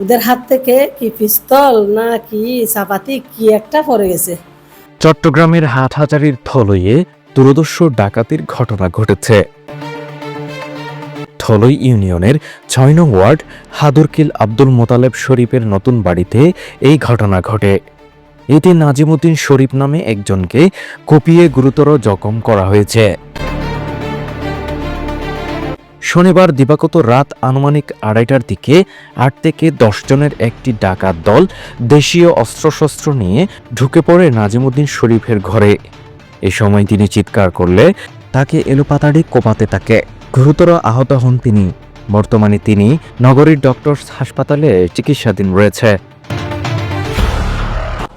ওদের হাত থেকে কি পিস্তল না কি চাপাতি কি একটা পড়ে গেছে। চট্টগ্রামের হাটহাজারির থলইয়ে দুরদস্য ডাকাতির ঘটনা ঘটেছে। থলই ইউনিয়নের ছয় নং ওয়ার্ড হাদুরকিল আব্দুল মোতালেব শরীফের নতুন বাড়িতে এই ঘটনা ঘটে। এতে নাজিমুদ্দিন শরীফ নামে একজনকে কুপিয়ে গুরুতর জখম করা হয়েছে। শনিবার দিবাগত রাত আনুমানিক আড়াইটার দিকে আট থেকে দশ জনের একটি ডাকাত দল দেশীয় অস্ত্রশস্ত্র নিয়ে ঢুকে পড়ে নাজিমুদ্দিন শরীফের ঘরে। এ সময় তিনি চিৎকার করলে তাকে এলোপাতাড়ি কোপাতে থাকে। গুরুতর আহত হন তিনি। বর্তমানে তিনি নগরীর ডক্টরস হাসপাতালে চিকিৎসাধীন রয়েছে।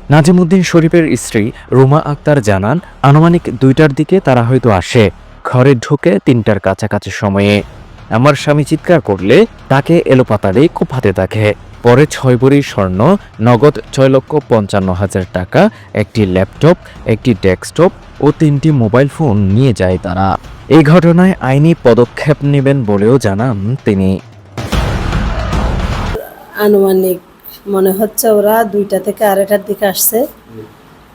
নাজিমুদ্দিন শরীফের স্ত্রী রুমা আক্তার জানান, আনুমানিক দুইটার দিকে তারা হয়তো আসে। ঘরে ঢুকে তিনটার কাছাকাছি সময়ে আমার স্বামী চিৎকার করলে তাকে এলোপাতাড়ি কোপাতে থাকে পরে ছয় ভরি স্বর্ণ, নগদ ছয় লক্ষ পঞ্চান্ন হাজার টাকা, একটি ল্যাপটপ, একটি ডেস্কটপ ও তিনটি মোবাইল ফোন নিয়ে যায় তারা। এই ঘটনায় আইনি পদক্ষেপ নেবেন বলেও জানান তিনি। আনুমানিক মনে হচ্ছে ওরা দুইটা থেকে আড়াইটার দিকে আসছে।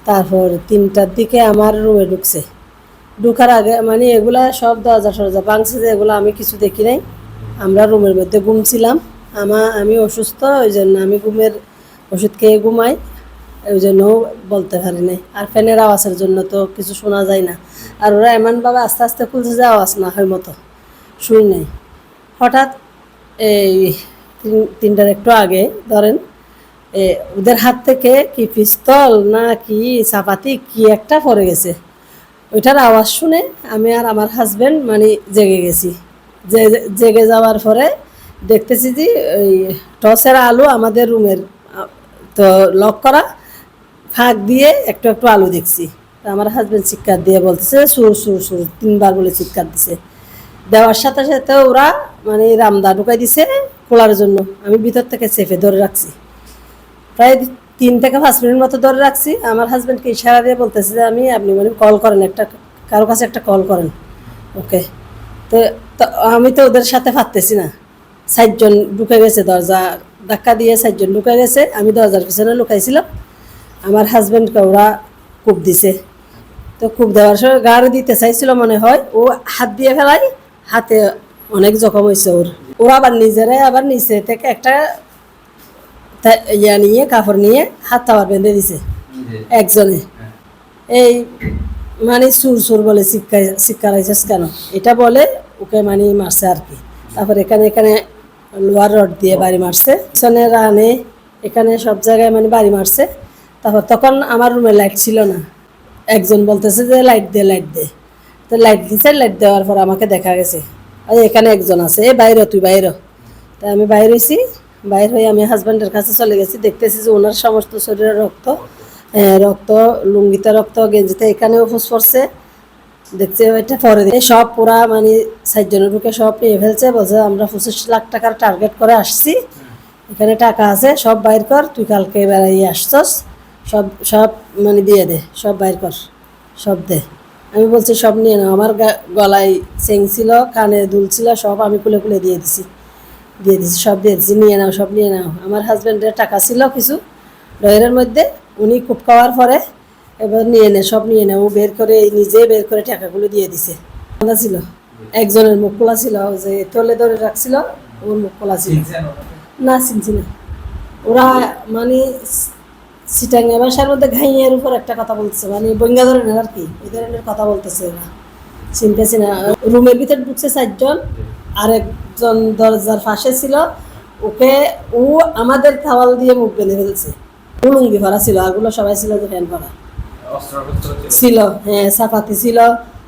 তারপর তিনটার দিকে আমার রুমে ঢুকছে। ঢুকার আগে মানে এগুলা সব দরজা সরজা ভাঙছে যে এগুলো আমি কিছু দেখি নাই। আমরা রুমের মধ্যে ঘুমছিলাম। আমা আমি অসুস্থ ওই জন্য আমি ঘুমের ওষুধ খেয়ে ঘুমাই। ওই জন্য বলতে পারি নাই। আর ফ্যানের আওয়াজের জন্য তো কিছু শোনা যায় না। আর ওরা এমনভাবে আস্তে আস্তে খুলছে যে আওয়াজ না হয় মতো। শুই নাই। হঠাৎ এই তিন- তিনটার একটু আগে ধরেন এ, ওদের হাত থেকে কি পিস্তল না কি চাপাতি কি একটা পড়ে গেছে। ওইটার আওয়াজ শুনে আমি আর আমার হাজব্যান্ড মানে জেগে গেছি। জেগে যাওয়ার পরে দেখতেছি যে ওই টসের আলু আমাদের রুমের তো লক করা, ফাঁক দিয়ে একটু একটু আলু দেখছি। আমার হাজব্যান্ড চিৎকার দিয়ে বলতেছে, সুর সুর সুর। তিনবার বলে চিৎকার দিছে। দেওয়ার সাথে সাথে ওরা মানে রামদা ঢুকাই দিছে খোলার জন্য। আমি ভিতর থেকে চেপে ধরে রাখছি। প্রায় তিন থেকে পাঁচ মিনিট মতো ধরে রাখছি। আমার হাজব্যান্ডকে ইশারা দিয়ে বলতেছে যে, আমি, আপনি মানে কল করেন, একটা কারও কাছে একটা কল করেন। ওকে তো আমি তো ওদের সাথে পারতেছি না। ষাটজন ঢুকে গেছে, দরজা ধাক্কা দিয়ে ষাটজন ঢুকে গেছে। আমি দরজার পিছনে লুকাইছিলাম। আমার হাজব্যান্ডকে ওরা কূপ দিছে। তো কূপ দেওয়ার সময় গাড়ি দিতে চাইছিল মনে হয়। ও হাত দিয়ে ফেলাই, হাতে অনেক জখম হয়েছে ওর। ওরা আবার নিজেরাই আবার নিচে থেকে একটা ইয়া নিয়ে, কাপড় নিয়ে হাত আবার বেঁধে দিছে। একজনে। এই মানে সুর সুর বলে শিক্ষা শিক্ষারাইছিস কেন? এটা বলে, ওকে মানে মারছে আর কি। তারপর এখানে এখানে লোহার রড দিয়ে বাড়ি মারছে। পিছনে রানে, এখানে সব জায়গায় মানে বাড়ি মারছে। তারপর তখন আমার রুমে লাইট ছিল না। একজন বলতেছে যে লাইট দে লাইট দে। তো লাইট দিছে লাইট দেওয়ার পর আমাকে দেখা গেছে। এখানে একজন আছে। এ, বাইর, তুই বাইর। তা আমি বাইরে হয়েছি বাইর হয়ে আমি হাজব্যান্ডের কাছে চলে গেছি। দেখতেছি যে ওনার সমস্ত শরীরের রক্ত রক্ত, লুঙ্গিতে রক্ত, গেঞ্জিতে, এখানেও ফুস পড়ছে। দেখছি এটা পরে সব পুরা মানে সাতজনের ঢুকে সব নিয়ে ফেলছে, বলছে আমরা পঁচিশ লাখ টাকার টার্গেট করে আসছি। এখানে টাকা আছে, সব বাইর কর, তুই কালকে বেড়াইয়ে আসছস। সব সব মানে দিয়ে দে, সব বাইর কর, সব দে। আমি বলছি সব নিয়ে নাও, আমার গলায় চেং ছিল, কানে দুল ছিল, সব আমি খুলে খুলে দিয়ে দিছি। দিয়ে দিছি, সব দিয়ে দিছি, নিয়ে নাও, সব নিয়ে নাও। আমার হাজব্যান্ডের টাকা ছিল কিছু ডয়ের মধ্যে, উনি খুব খাওয়ার পরে এবার নিয়ে নে, সব নিয়ে নে, ও বের করে, নিজে বের করে টাকাগুলো দিয়ে দিছে। খোলা ছিল, একজনের মুখ খোলা ছিল যে তলে ধরে রাখছিল, ওর মুখ খোলা ছিল। না, চিনছি না। ওরা মানে সিটাঙ্গা ভাষার মধ্যে ঘাইয়ের উপর একটা কথা বলতেছে মানে বঙ্গা ধরনের আর কি, এই ধরনের কথা বলতেছে ওরা। চিনতেছি না, রুমের ভিতরে ঢুকছে চারজন আর একজন দরজার পাশে ছিল। ওকে ও আমাদের থাওয়াল দিয়ে মুখ বেঁধে ফেলছে। উলুঙ্গি ভরা ছিল আরগুলো সবাই ছিল যে ফ্যান ভরা। ছিল। হ্যাঁ সাফাতি ছিল।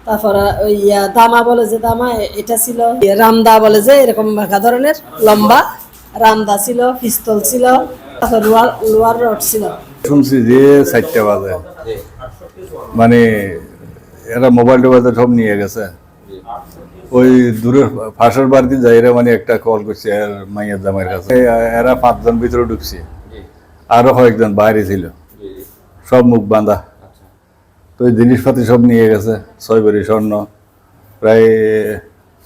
তারপর ওই দামা বলে যে দামা এটা ছিল। রামদা বলে যে এরকম বাঁকা ধরনের লম্বা। রামদা ছিল পিস্তল ছিল তারপর লোয়ার লোয়ার রড ছিল। শুনছি যে চারটে বাজে। মানে এরা মোবাইল টোবাইল সব নিয়ে গেছে। ওই দূরের ফাঁসের বাড়িতে যাই এরা মানে একটা কল করছে এর মাইয়ের জামাইয়ের কাছে। এরা পাঁচজন ভিতরে ঢুকছে। আরও কয়েকজন বাইরে ছিল। সব মুখ বাঁধা। তো ওই জিনিসপাতি সব নিয়ে গেছে ছয় ভরি স্বর্ণ। প্রায়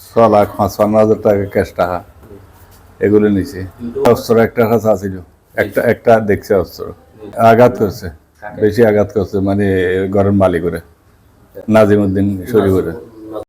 ছ লাখ পাঁচ পান্ন হাজার টাকা ক্যাশ টাকা। এগুলো নিছি অস্ত্র একটা কাছে আছিল। একটা একটা দেখছে অস্ত্র। আঘাত করছে। বেশি আঘাত করছে মানে ঘরের মালিক করে নাজিমুদ্দিন শরীফ করে